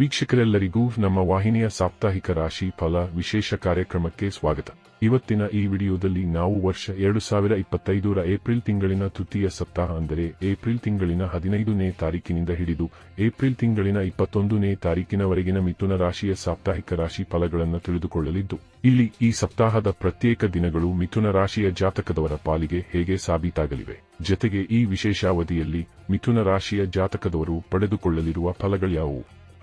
ವೀಕ್ಷಕರೆಲ್ಲರಿಗೂ ನಮ್ಮ ವಾಹಿನಿಯ ಸಾಪ್ತಾಹಿಕ ರಾಶಿ ಫಲ ವಿಶೇಷ ಕಾರ್ಯಕ್ರಮಕ್ಕೆ ಸ್ವಾಗತ. ಇವತ್ತಿನ ಈ ವಿಡಿಯೋದಲ್ಲಿ ನಾವು ವರ್ಷ ಎರಡು ಸಾವಿರ ಇಪ್ಪತ್ತೈದರ ಏಪ್ರಿಲ್ ತಿಂಗಳಿನ ತೃತೀಯ ಸಪ್ತಾಹ ಅಂದರೆ ಏಪ್ರಿಲ್ ತಿಂಗಳಿನ ಹದಿನೈದನೇ ತಾರೀಕಿನಿಂದ ಹಿಡಿದು ಏಪ್ರಿಲ್ ತಿಂಗಳಿನ ಇಪ್ಪತ್ತೊಂದನೇ ತಾರೀಕಿನವರೆಗಿನ ಮಿಥುನ ರಾಶಿಯ ಸಾಪ್ತಾಹಿಕ ರಾಶಿ ಫಲಗಳನ್ನು ತಿಳಿದುಕೊಳ್ಳಲಿದ್ದು, ಇಲ್ಲಿ ಈ ಸಪ್ತಾಹದ ಪ್ರತ್ಯೇಕ ದಿನಗಳು ಮಿಥುನ ರಾಶಿಯ ಜಾತಕದವರ ಪಾಲಿಗೆ ಹೇಗೆ ಸಾಬೀತಾಗಲಿವೆ. ಜತೆಗೆ ಈ ವಿಶೇಷಾವಧಿಯಲ್ಲಿ ಮಿಥುನ ರಾಶಿಯ ಜಾತಕದವರು ಪಡೆದುಕೊಳ್ಳಲಿರುವ ಫಲಗಳ್ಯಾವುವು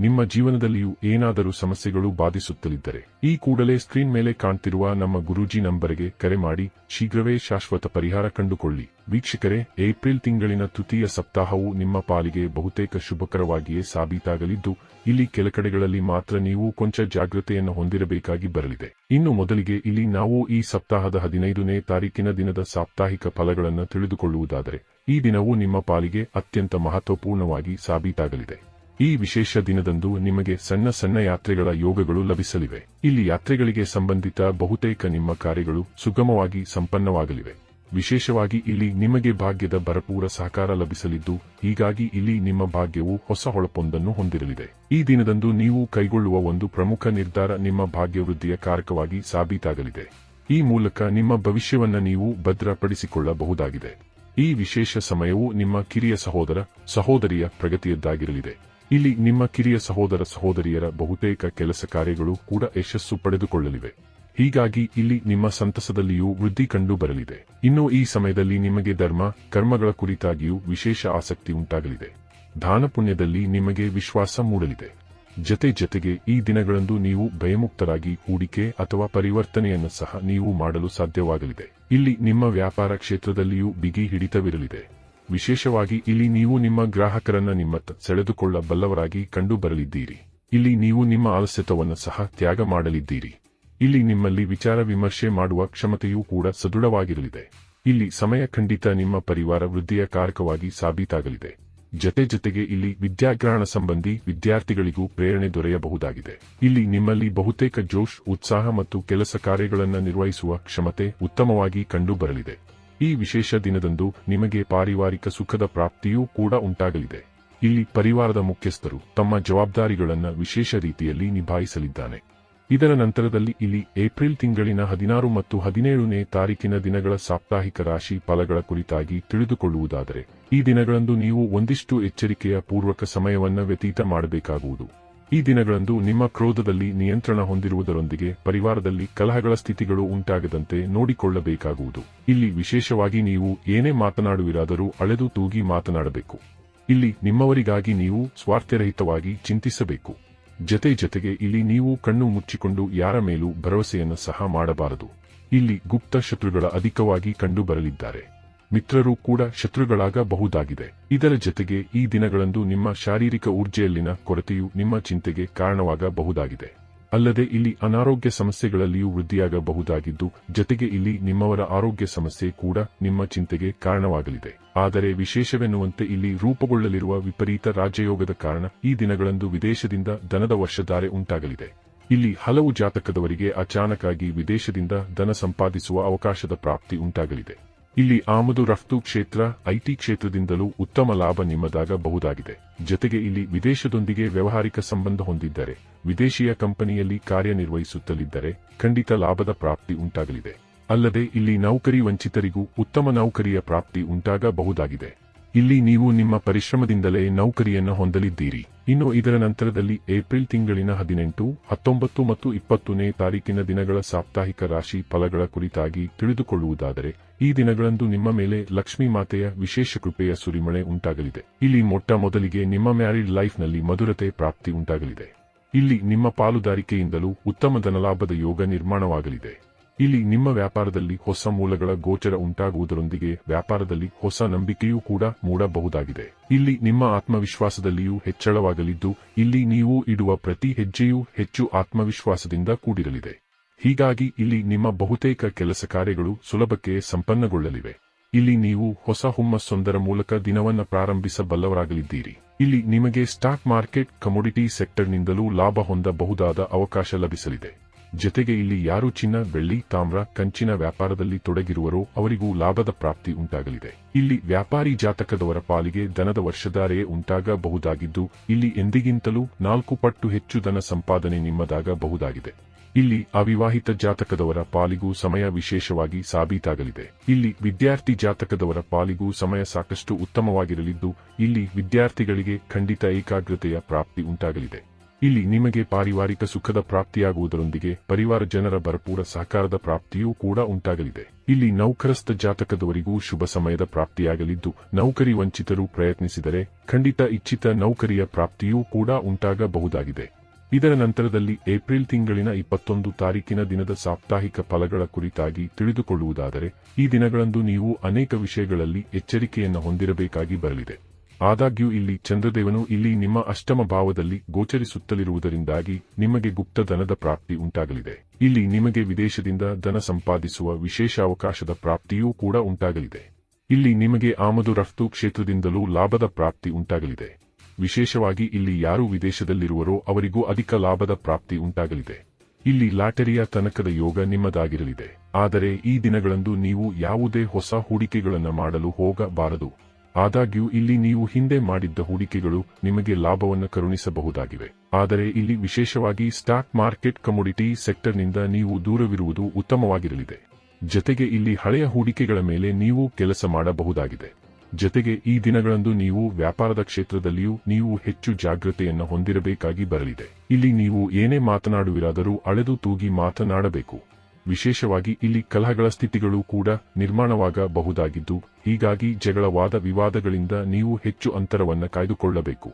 ನಿಮ್ಮ ಜೀವನದಲ್ಲಿಯೂ ಏನಾದರೂ ಸಮಸ್ಯೆಗಳು ಬಾಧಿಸುತ್ತಲಿದ್ದರೆ, ಈ ಕೂಡಲೇ ಸ್ಕ್ರೀನ್ ಮೇಲೆ ಕಾಣ್ತಿರುವ ನಮ್ಮ ಗುರೂಜಿ ನಂಬರ್ಗೆ ಕರೆ ಮಾಡಿ, ಶೀಘ್ರವೇ ಶಾಶ್ವತ ಪರಿಹಾರ ಕಂಡುಕೊಳ್ಳಿ. ವೀಕ್ಷಕರೇ, ಏಪ್ರಿಲ್ ತಿಂಗಳಿನ ತೃತೀಯ ಸಪ್ತಾಹವು ನಿಮ್ಮ ಪಾಲಿಗೆ ಬಹುತೇಕ ಶುಭಕರವಾಗಿಯೇ ಸಾಬೀತಾಗಲಿದ್ದು, ಇಲ್ಲಿ ಕೆಲ ಕಡೆಗಳಲ್ಲಿ ಮಾತ್ರ ನೀವು ಕೊಂಚ ಜಾಗೃತೆಯನ್ನು ಹೊಂದಿರಬೇಕಾಗಿ ಬರಲಿದೆ. ಇನ್ನು ಮೊದಲಿಗೆ ಇಲ್ಲಿ ನಾವು ಈ ಸಪ್ತಾಹದ ಹದಿನೈದನೇ ತಾರೀಕಿನ ದಿನದ ಸಾಪ್ತಾಹಿಕ ಫಲಗಳನ್ನು ತಿಳಿದುಕೊಳ್ಳುವುದಾದರೆ, ಈ ದಿನವು ನಿಮ್ಮ ಪಾಲಿಗೆ ಅತ್ಯಂತ ಮಹತ್ವಪೂರ್ಣವಾಗಿ ಸಾಬೀತಾಗಲಿದೆ. ಈ ವಿಶೇಷ ದಿನದಂದು ನಿಮಗೆ ಸಣ್ಣ ಸಣ್ಣ ಯಾತ್ರೆಗಳ ಯೋಗಗಳು ಲಭಿಸಲಿವೆ. ಇಲ್ಲಿ ಯಾತ್ರೆಗಳಿಗೆ ಸಂಬಂಧಿತ ಬಹುತೇಕ ನಿಮ್ಮ ಕಾರ್ಯಗಳು ಸುಗಮವಾಗಿ ಸಂಪನ್ನವಾಗಲಿವೆ. ವಿಶೇಷವಾಗಿ ಇಲ್ಲಿ ನಿಮಗೆ ಭಾಗ್ಯದ ಭರಪೂರ ಸಹಕಾರ ಲಭಿಸಲಿದ್ದು, ಹೀಗಾಗಿ ಇಲ್ಲಿ ನಿಮ್ಮ ಭಾಗ್ಯವು ಹೊಸ ಹೊಳಪೊಂದನ್ನು ಹೊಂದಿರಲಿದೆ. ಈ ದಿನದಂದು ನೀವು ಕೈಗೊಳ್ಳುವ ಒಂದು ಪ್ರಮುಖ ನಿರ್ಧಾರ ನಿಮ್ಮ ಭಾಗ್ಯವೃದ್ಧಿಯ ಕಾರಕವಾಗಿ ಸಾಬೀತಾಗಲಿದೆ. ಈ ಮೂಲಕ ನಿಮ್ಮ ಭವಿಷ್ಯವನ್ನ ನೀವು ಭದ್ರಪಡಿಸಿಕೊಳ್ಳಬಹುದಾಗಿದೆ. ಈ ವಿಶೇಷ ಸಮಯವು ನಿಮ್ಮ ಕಿರಿಯ ಸಹೋದರ, ಸಹೋದರಿಯ ಪ್ರಗತಿಯದ್ದಾಗಿರಲಿದೆ. ಇಲ್ಲಿ ನಿಮ್ಮ ಕಿರಿಯ ಸಹೋದರ ಸಹೋದರಿಯರ ಬಹುತೇಕ ಕೆಲಸ ಕಾರ್ಯಗಳು ಕೂಡ ಯಶಸ್ಸು ಪಡೆದುಕೊಳ್ಳಲಿವೆ. ಹೀಗಾಗಿ ಇಲ್ಲಿ ನಿಮ್ಮ ಸಂತಸದಲ್ಲಿಯೂ ವೃದ್ಧಿ ಕಂಡು ಬರಲಿದೆ. ಇನ್ನು ಈ ಸಮಯದಲ್ಲಿ ನಿಮಗೆ ಧರ್ಮ, ಕರ್ಮಗಳ ಕುರಿತಾಗಿಯೂ ವಿಶೇಷ ಆಸಕ್ತಿ ಉಂಟಾಗಲಿದೆ. ದಾನಪುಣ್ಯದಲ್ಲಿ ನಿಮಗೆ ವಿಶ್ವಾಸ ಮೂಡಲಿದೆ. ಜತೆ ಜತೆಗೆ ಈ ದಿನಗಳಂದು ನೀವು ಭಯಮುಕ್ತರಾಗಿ ಹೂಡಿಕೆ ಅಥವಾ ಪರಿವರ್ತನೆಯನ್ನು ಸಹ ನೀವು ಮಾಡಲು ಸಾಧ್ಯವಾಗಲಿದೆ. ಇಲ್ಲಿ ನಿಮ್ಮ ವ್ಯಾಪಾರ ಕ್ಷೇತ್ರದಲ್ಲಿಯೂ ಬಿಗಿ ಹಿಡಿತವಿರಲಿದೆ. ವಿಶೇಷವಾಗಿ ಇಲ್ಲಿ ನೀವು ನಿಮ್ಮ ಗ್ರಾಹಕರನ್ನ ನಿಮ್ಮತ್ತ ಸೆಳೆದುಕೊಳ್ಳಬಲ್ಲವರಾಗಿ ಕಂಡು ಬರಲಿದ್ದೀರಿ ಇಲ್ಲಿ ನೀವು ನಿಮ್ಮ ಆಲಸ್ಯತವನ್ನು ಸಹ ತ್ಯಾಗ ಮಾಡಲಿದ್ದೀರಿ. ಇಲ್ಲಿ ನಿಮ್ಮಲ್ಲಿ ವಿಚಾರ ವಿಮರ್ಶೆ ಮಾಡುವ ಕ್ಷಮತೆಯೂ ಕೂಡ ಸದೃಢವಾಗಿರಲಿದೆ. ಇಲ್ಲಿ ಸಮಯ ಖಂಡಿತ ನಿಮ್ಮ ಪರಿವಾರ ವೃದ್ಧಿಯ ಕಾರಕವಾಗಿ ಸಾಬೀತಾಗಲಿದೆ. ಜತೆ ಜತೆಗೆ ಇಲ್ಲಿ ವಿದ್ಯಾಗ್ರಹಣ ಸಂಬಂಧಿ ವಿದ್ಯಾರ್ಥಿಗಳಿಗೂ ಪ್ರೇರಣೆ ದೊರೆಯಬಹುದಾಗಿದೆ. ಇಲ್ಲಿ ನಿಮ್ಮಲ್ಲಿ ಬಹುತೇಕ ಜೋಶ್, ಉತ್ಸಾಹ ಮತ್ತು ಕೆಲಸ ಕಾರ್ಯಗಳನ್ನು ನಿರ್ವಹಿಸುವ ಕ್ಷಮತೆ ಉತ್ತಮವಾಗಿ ಕಂಡು ಬರಲಿದೆ ಈ ವಿಶೇಷ ದಿನದಂದು ನಿಮಗೆ ಪಾರಿವಾರಿಕ ಸುಖದ ಪ್ರಾಪ್ತಿಯೂ ಕೂಡ ಉಂಟಾಗಲಿದೆ. ಇಲ್ಲಿ ಪರಿವಾರದ ಮುಖ್ಯಸ್ಥರು ತಮ್ಮ ಜವಾಬ್ದಾರಿಗಳನ್ನು ವಿಶೇಷ ರೀತಿಯಲ್ಲಿ ನಿಭಾಯಿಸಲಿದ್ದಾನೆ. ಇದರ ನಂತರದಲ್ಲಿ ಇಲ್ಲಿ ಏಪ್ರಿಲ್ ತಿಂಗಳಿನ ಹದಿನಾರು ಮತ್ತು ಹದಿನೇಳನೇ ತಾರೀಕಿನ ದಿನಗಳ ಸಾಪ್ತಾಹಿಕ ರಾಶಿ ಫಲಗಳ ಕುರಿತಾಗಿ ತಿಳಿದುಕೊಳ್ಳುವುದಾದರೆ, ಈ ದಿನಗಳಂದು ನೀವು ಒಂದಿಷ್ಟು ಎಚ್ಚರಿಕೆಯ ಪೂರ್ವಕ ಸಮಯವನ್ನು ವ್ಯತೀತ ಮಾಡಬೇಕಾಗುವುದು. ಈ ದಿನಗಳಂದು ನಿಮ್ಮ ಕ್ರೋಧದಲ್ಲಿ ನಿಯಂತ್ರಣ ಹೊಂದಿರುವುದರೊಂದಿಗೆ ಪರಿವಾರದಲ್ಲಿ ಕಲಹಗಳ ಸ್ಥಿತಿಗಳು ಉಂಟಾಗದಂತೆ ನೋಡಿಕೊಳ್ಳಬೇಕಾಗುವುದು. ಇಲ್ಲಿ ವಿಶೇಷವಾಗಿ ನೀವು ಏನೇ ಮಾತನಾಡುವಿರಾದರೂ ಅಳೆದು ತೂಗಿ ಮಾತನಾಡಬೇಕು. ಇಲ್ಲಿ ನಿಮ್ಮವರಿಗಾಗಿ ನೀವು ಸ್ವಾರ್ಥರಹಿತವಾಗಿ ಚಿಂತಿಸಬೇಕು. ಜತೆ ಜತೆಗೆ ಇಲ್ಲಿ ನೀವು ಕಣ್ಣು ಮುಚ್ಚಿಕೊಂಡು ಯಾರ ಮೇಲೂ ಭರವಸೆಯನ್ನು ಸಹ ಮಾಡಬಾರದು. ಇಲ್ಲಿ ಗುಪ್ತ ಶತ್ರುಗಳ ಅಧಿಕವಾಗಿ ಕಂಡು ಬರಲಿದ್ದಾರೆ ಮಿತ್ರರು ಕೂಡ ಶತ್ರುಗಳಾಗಬಹುದಾಗಿದೆ. ಇದರ ಜತೆಗೆ ಈ ದಿನಗಳಂದು ನಿಮ್ಮ ಶಾರೀರಿಕ ಊರ್ಜೆಯಲ್ಲಿನ ಕೊರತೆಯು ನಿಮ್ಮ ಚಿಂತೆಗೆ ಕಾರಣವಾಗಬಹುದಾಗಿದೆ. ಅಲ್ಲದೆ ಇಲ್ಲಿ ಅನಾರೋಗ್ಯ ಸಮಸ್ಯೆಗಳಲ್ಲಿಯೂ ವೃದ್ಧಿಯಾಗಬಹುದಾಗಿದ್ದು, ಜತೆಗೆ ಇಲ್ಲಿ ನಿಮ್ಮವರ ಆರೋಗ್ಯ ಸಮಸ್ಯೆ ಕೂಡ ನಿಮ್ಮ ಚಿಂತೆಗೆ ಕಾರಣವಾಗಲಿದೆ. ಆದರೆ ವಿಶೇಷವೆನ್ನುವಂತೆ ಇಲ್ಲಿ ರೂಪುಗೊಳ್ಳಲಿರುವ ವಿಪರೀತ ರಾಜಯೋಗದ ಕಾರಣ ಈ ದಿನಗಳಂದು ವಿದೇಶದಿಂದ ದನದ ವರ್ಷಧಾರೆ ಉಂಟಾಗಲಿದೆ. ಇಲ್ಲಿ ಹಲವು ಜಾತಕದವರಿಗೆ ಅಚಾನಕ್ಕಾಗಿ ವಿದೇಶದಿಂದ ಧನ ಸಂಪಾದಿಸುವ ಅವಕಾಶದ ಪ್ರಾಪ್ತಿ ಉಂಟಾಗಲಿದೆ. ಇಲ್ಲಿ ಆಮದು ರಫ್ತು ಕ್ಷೇತ್ರ ಐಟಿ ಕ್ಷೇತ್ರದಿಂದಲೂ ಉತ್ತಮ ಲಾಭ ನಿಮ್ಮದಾಗಬಹುದಾಗಿದೆ. ಜತೆಗೆ ಇಲ್ಲಿ ವಿದೇಶದೊಂದಿಗೆ ವ್ಯವಹಾರಿಕ ಸಂಬಂಧ ಹೊಂದಿದ್ದರೆ, ವಿದೇಶಿಯ ಕಂಪನಿಯಲ್ಲಿ ಕಾರ್ಯನಿರ್ವಹಿಸುತ್ತಲಿದ್ದರೆ ಖಂಡಿತ ಲಾಭದ ಪ್ರಾಪ್ತಿ ಉಂಟಾಗಲಿದೆ. ಅಲ್ಲದೆ ಇಲ್ಲಿ ನೌಕರಿ ವಂಚಿತರಿಗೂ ಉತ್ತಮ ನೌಕರಿಯ ಪ್ರಾಪ್ತಿ ಉಂಟಾಗಬಹುದಾಗಿದೆ. ಇಲ್ಲಿ ನೀವು ನಿಮ್ಮ ಪರಿಶ್ರಮದಿಂದಲೇ ನೌಕರಿಯನ್ನು ಹೊಂದಲಿದ್ದೀರಿ. ಇನ್ನು ಇದರ ನಂತರದಲ್ಲಿ ಏಪ್ರಿಲ್ ತಿಂಗಳಿನ ಹದಿನೆಂಟು, ಹತ್ತೊಂಬತ್ತು ಮತ್ತು ಇಪ್ಪತ್ತನೇ ತಾರೀಕಿನ ದಿನಗಳ ಸಾಪ್ತಾಹಿಕ ರಾಶಿ ಫಲಗಳ ಕುರಿತಾಗಿ ತಿಳಿದುಕೊಳ್ಳುವುದಾದರೆ, ಈ ದಿನಗಳಂದು ನಿಮ್ಮ ಮೇಲೆ ಲಕ್ಷ್ಮೀ ಮಾತೆಯ ವಿಶೇಷ ಕೃಪೆಯ ಸುರಿಮಳೆ ಉಂಟಾಗಲಿದೆ. ಇಲ್ಲಿ ಮೊಟ್ಟ ಮೊದಲಿಗೆ ನಿಮ್ಮ ಮ್ಯಾರಿಡ್ ಲೈಫ್ನಲ್ಲಿ ಮಧುರತೆ ಪ್ರಾಪ್ತಿ ಉಂಟಾಗಲಿದೆ. ಇಲ್ಲಿ ನಿಮ್ಮ ಪಾಲುದಾರಿಕೆಯಿಂದಲೂ ಉತ್ತಮ ಧನಲಾಭದ ಯೋಗ ನಿರ್ಮಾಣವಾಗಲಿದೆ. ಇಲ್ಲಿ ನಿಮ್ಮ ವ್ಯಾಪಾರದಲ್ಲಿ ಹೊಸ ಮೂಲಗಳ ಗೋಚರ ಉಂಟಾಗುವುದರೊಂದಿಗೆ ವ್ಯಾಪಾರದಲ್ಲಿ ಹೊಸ ನಂಬಿಕೆಯೂ ಕೂಡ ಮೂಡಬಹುದಾಗಿದೆ. ಇಲ್ಲಿ ನಿಮ್ಮ ಆತ್ಮವಿಶ್ವಾಸದಲ್ಲಿಯೂ ಹೆಚ್ಚಳವಾಗಲಿದ್ದು, ಇಲ್ಲಿ ನೀವು ಇಡುವ ಪ್ರತಿ ಹೆಜ್ಜೆಯೂ ಹೆಚ್ಚು ಆತ್ಮವಿಶ್ವಾಸದಿಂದ ಕೂಡಿರಲಿದೆ. ಹೀಗಾಗಿ ಇಲ್ಲಿ ನಿಮ್ಮ ಬಹುತೇಕ ಕೆಲಸ ಕಾರ್ಯಗಳು ಸುಲಭಕ್ಕೆ ಸಂಪನ್ನಗೊಳ್ಳಲಿವೆ. ಇಲ್ಲಿ ನೀವು ಹೊಸ ಹುಮ್ಮಸ್ಸೊಂದರ ಮೂಲಕ ದಿನವನ್ನ ಪ್ರಾರಂಭಿಸಬಲ್ಲವರಾಗಲಿದ್ದೀರಿ. ಇಲ್ಲಿ ನಿಮಗೆ ಸ್ಟಾಕ್ ಮಾರ್ಕೆಟ್, ಕಮೋಡಿಟಿ ಸೆಕ್ಟರ್ನಿಂದಲೂ ಲಾಭ ಹೊಂದಬಹುದಾದ ಅವಕಾಶ ಲಭಿಸಲಿದೆ. ಜತೆಗೆ ಇಲ್ಲಿ ಯಾರು ಚಿನ್ನ, ಬೆಳ್ಳಿ, ತಾಮ್ರ, ಕಂಚಿನ ವ್ಯಾಪಾರದಲ್ಲಿ ತೊಡಗಿರುವರೋ ಅವರಿಗೂ ಲಾಭದ ಪ್ರಾಪ್ತಿ ಉಂಟಾಗಲಿದೆ. ಇಲ್ಲಿ ವ್ಯಾಪಾರಿ ಜಾತಕದವರ ಪಾಲಿಗೆ ದನದ ವರ್ಷಧಾರೆ ಉಂಟಾಗಬಹುದಾಗಿದ್ದು, ಇಲ್ಲಿ ಎಂದಿಗಿಂತಲೂ ನಾಲ್ಕು ಪಟ್ಟು ಹೆಚ್ಚು ದನ ಸಂಪಾದನೆ ನಿಮ್ಮದಾಗಬಹುದಾಗಿದೆ. ಇಲ್ಲಿ ಅವಿವಾಹಿತ ಜಾತಕದವರ ಪಾಲಿಗೂ ಸಮಯ ವಿಶೇಷವಾಗಿ ಸಾಬೀತಾಗಲಿದೆ. ಇಲ್ಲಿ ವಿದ್ಯಾರ್ಥಿ ಜಾತಕದವರ ಪಾಲಿಗೂ ಸಮಯ ಸಾಕಷ್ಟು ಉತ್ತಮವಾಗಿರಲಿದ್ದು, ಇಲ್ಲಿ ವಿದ್ಯಾರ್ಥಿಗಳಿಗೆ ಖಂಡಿತ ಏಕಾಗ್ರತೆಯ ಪ್ರಾಪ್ತಿ ಉಂಟಾಗಲಿದೆ. ಇಲ್ಲಿ ನಿಮಗೆ ಪಾರಿವಾರಿಕ ಸುಖದ ಪ್ರಾಪ್ತಿಯಾಗುವುದರೊಂದಿಗೆ ಪರಿವಾರ ಜನರ ಭರಪೂರ ಸಹಕಾರದ ಪ್ರಾಪ್ತಿಯೂ ಕೂಡ ಉಂಟಾಗಲಿದೆ. ಇಲ್ಲಿ ನೌಕರಸ್ಥ ಜಾತಕದವರಿಗೂ ಶುಭ ಸಮಯದ ಪ್ರಾಪ್ತಿಯಾಗಲಿದ್ದು, ನೌಕರಿ ವಂಚಿತರು ಪ್ರಯತ್ನಿಸಿದರೆ ಖಂಡಿತ ಇಚ್ಛಿತ ನೌಕರಿಯ ಪ್ರಾಪ್ತಿಯೂ ಕೂಡ ಉಂಟಾಗಬಹುದಾಗಿದೆ. ಇದರ ನಂತರದಲ್ಲಿ ಏಪ್ರಿಲ್ ತಿಂಗಳಿನ ಇಪ್ಪತ್ತೊಂದು ತಾರೀಕಿನ ದಿನದ ಸಾಪ್ತಾಹಿಕ ಫಲಗಳ ಕುರಿತಾಗಿ ತಿಳಿದುಕೊಳ್ಳುವುದಾದರೆ, ಈ ದಿನಗಳಂದು ನೀವು ಅನೇಕ ವಿಷಯಗಳಲ್ಲಿ ಎಚ್ಚರಿಕೆಯನ್ನು ಹೊಂದಿರಬೇಕಾಗಿ ಬರಲಿದೆ. ಆದಾಗ್ಯೂ ಇಲ್ಲಿ ಚಂದ್ರದೇವನು ಇಲ್ಲಿ ನಿಮ್ಮ ಅಷ್ಟಮ ಭಾವದಲ್ಲಿ ಗೋಚರಿಸುತ್ತಲಿರುವುದರಿಂದಾಗಿ ನಿಮಗೆ ಗುಪ್ತ ಧನದ ಪ್ರಾಪ್ತಿ ಉಂಟಾಗಲಿದೆ. ಇಲ್ಲಿ ನಿಮಗೆ ವಿದೇಶದಿಂದ ಧನ ಸಂಪಾದಿಸುವ ವಿಶೇಷ ಅವಕಾಶದ ಪ್ರಾಪ್ತಿಯೂ ಕೂಡ ಉಂಟಾಗಲಿದೆ. ಇಲ್ಲಿ ನಿಮಗೆ ಆಮದು ರಫ್ತು ಕ್ಷೇತ್ರದಿಂದಲೂ ಲಾಭದ ಪ್ರಾಪ್ತಿ ಉಂಟಾಗಲಿದೆ. ವಿಶೇಷವಾಗಿ ಇಲ್ಲಿ ಯಾರು ವಿದೇಶದಲ್ಲಿರುವರೋ ಅವರಿಗೂ ಅಧಿಕ ಲಾಭದ ಪ್ರಾಪ್ತಿ ಉಂಟಾಗಲಿದೆ. ಇಲ್ಲಿ ಲಾಟರಿಯ ತನಕದ ಯೋಗ ನಿಮ್ಮದಾಗಿರಲಿದೆ. ಆದರೆ ಈ ದಿನಗಳಂದು ನೀವು ಯಾವುದೇ ಹೊಸ ಹೂಡಿಕೆಗಳನ್ನು ಮಾಡಲು ಹೋಗಬಾರದು. ಆದಾಗ್ಯೂ ಇಲ್ಲಿ ನೀವು ಹಿಂದೆ ಮಾಡಿದ್ದ ಹೂಡಿಕೆಗಳು ನಿಮಗೆ ಲಾಭವನ್ನು ಕರುಣಿಸಬಹುದಾಗಿವೆ. ಆದರೆ ಇಲ್ಲಿ ವಿಶೇಷವಾಗಿ ಸ್ಟಾಕ್ ಮಾರ್ಕೆಟ್ ಕಮೋಡಿಟಿ ಸೆಕ್ಟರ್ನಿಂದ ನೀವು ದೂರವಿರುವುದು ಉತ್ತಮವಾಗಿರಲಿದೆ. ಜತೆಗೆ ಇಲ್ಲಿ ಹಳೆಯ ಹೂಡಿಕೆಗಳ ಮೇಲೆ ನೀವು ಕೆಲಸ ಮಾಡಬಹುದಾಗಿದೆ. ಜತೆಗೆ ಈ ದಿನಗಳಂದು ನೀವು ವ್ಯಾಪಾರದ ಕ್ಷೇತ್ರದಲ್ಲಿಯೂ ನೀವು ಹೆಚ್ಚು ಜಾಗೃತೆಯನ್ನು ಹೊಂದಿರಬೇಕಾಗಿ ಬರಲಿದೆ. ಇಲ್ಲಿ ನೀವು ಏನೇ ಮಾತನಾಡುವಿರಾದರೂ ಅಳೆದು ತೂಗಿ ಮಾತನಾಡಬೇಕು. ವಿಶೇಷವಾಗಿ ಇಲ್ಲಿ ಕಲಹಗಳ ಸ್ಥಿತಿಗಳು ಕೂಡ ನಿರ್ಮಾಣವಾಗಬಹುದಾಗಿದ್ದು, ಹೀಗಾಗಿ ಜಗಳವಾದ ವಿವಾದಗಳಿಂದ ನೀವು ಹೆಚ್ಚು ಅಂತರವನ್ನು ಕಾಯ್ದುಕೊಳ್ಳಬೇಕು.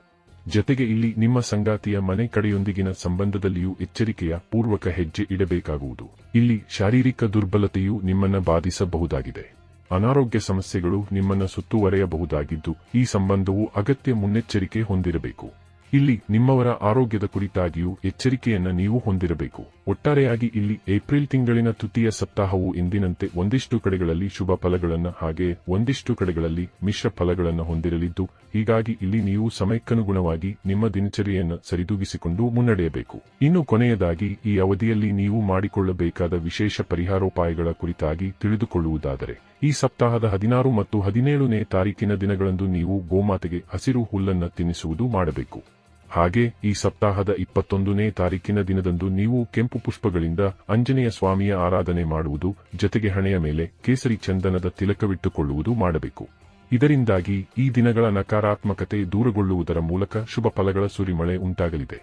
ಜತೆಗೆ ಇಲ್ಲಿ ನಿಮ್ಮ ಸಂಗಾತಿಯ ಮನೆ ಕಡೆಯೊಂದಿಗಿನ ಸಂಬಂಧದಲ್ಲಿಯೂ ಎಚ್ಚರಿಕೆಯ ಪೂರ್ವಕ ಹೆಜ್ಜೆ ಇಡಬೇಕಾಗುವುದು. ಇಲ್ಲಿ ಶಾರೀರಿಕ ದುರ್ಬಲತೆಯು ನಿಮ್ಮನ್ನ ಬಾಧಿಸಬಹುದಾಗಿದೆ. ಅನಾರೋಗ್ಯ ಸಮಸ್ಯೆಗಳು ನಿಮ್ಮನ್ನ ಸುತ್ತುವರೆಯಬಹುದಾಗಿದ್ದು, ಈ ಸಂಬಂಧವು ಅಗತ್ಯ ಮುನ್ನೆಚ್ಚರಿಕೆ ಹೊಂದಿರಬೇಕು. ಇಲ್ಲಿ ನಿಮ್ಮವರ ಆರೋಗ್ಯದ ಕುರಿತಾಗಿಯೂ ಎಚ್ಚರಿಕೆಯನ್ನು ನೀವು ಹೊಂದಿರಬೇಕು. ಒಟ್ಟಾರೆಯಾಗಿ ಇಲ್ಲಿ ಏಪ್ರಿಲ್ ತಿಂಗಳಿನ ತೃತೀಯ ಸಪ್ತಾಹವು ಎಂದಿನಂತೆ ಒಂದಿಷ್ಟು ಕಡೆಗಳಲ್ಲಿ ಶುಭ ಫಲಗಳನ್ನು ಹಾಗೆ ಒಂದಿಷ್ಟು ಕಡೆಗಳಲ್ಲಿ ಮಿಶ್ರ ಫಲಗಳನ್ನು ಹೊಂದಿರಲಿದ್ದು, ಹೀಗಾಗಿ ಇಲ್ಲಿ ನೀವು ಸಮಯಕ್ಕನುಗುಣವಾಗಿ ನಿಮ್ಮ ದಿನಚರಿಯನ್ನು ಸರಿದೂಗಿಸಿಕೊಂಡು ಮುನ್ನಡೆಯಬೇಕು. ಇನ್ನು ಕೊನೆಯದಾಗಿ, ಈ ಅವಧಿಯಲ್ಲಿ ನೀವು ಮಾಡಿಕೊಳ್ಳಬೇಕಾದ ವಿಶೇಷ ಪರಿಹಾರೋಪಾಯಗಳ ಕುರಿತಾಗಿ ತಿಳಿದುಕೊಳ್ಳುವುದಾದರೆ, ಈ ಸಪ್ತಾಹದ ಹದಿನಾರು ಮತ್ತು ಹದಿನೇಳನೇ ತಾರೀಕಿನ ದಿನಗಳಂದು ನೀವು ಗೋಮಾತೆಗೆ ಹಸಿರು ಹುಲ್ಲನ್ನು ತಿನ್ನಿಸುವುದು ಮಾಡಬೇಕು. ಹಾಗೆ ಈ ಸಪ್ತಾಹದ ಇಪ್ಪತ್ತೊಂದನೇ ತಾರೀಕಿನ ದಿನದಂದು ನೀವು ಕೆಂಪು ಪುಷ್ಪಗಳಿಂದ ಆಂಜನೇಯ ಸ್ವಾಮಿಯ ಆರಾಧನೆ ಮಾಡುವುದು, ಜತೆಗೆ ಹಣೆಯ ಮೇಲೆ ಕೇಸರಿ ಚಂದನದ ತಿಲಕವಿಟ್ಟುಕೊಳ್ಳುವುದು ಮಾಡಬೇಕು. ಇದರಿಂದಾಗಿ ಈ ದಿನಗಳ ನಕಾರಾತ್ಮಕತೆ ದೂರಗೊಳ್ಳುವುದರ ಮೂಲಕ ಶುಭ ಫಲಗಳ ಸುರಿಮಳೆ ಉಂಟಾಗಲಿದೆ.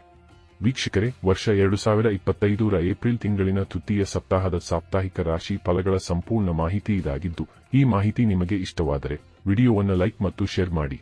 ವೀಕ್ಷಕರೇ, ವರ್ಷ ಎರಡು ಸಾವಿರ ಇಪ್ಪತ್ತೈದರ ಏಪ್ರಿಲ್ ತಿಂಗಳಿನ ತೃತೀಯ ಸಪ್ತಾಹದ ಸಾಪ್ತಾಹಿಕ ರಾಶಿ ಫಲಗಳ ಸಂಪೂರ್ಣ ಮಾಹಿತಿ ಇದಾಗಿದ್ದು, ಈ ಮಾಹಿತಿ ನಿಮಗೆ ಇಷ್ಟವಾದರೆ ವಿಡಿಯೋವನ್ನು ಲೈಕ್ ಮತ್ತು ಶೇರ್ ಮಾಡಿ.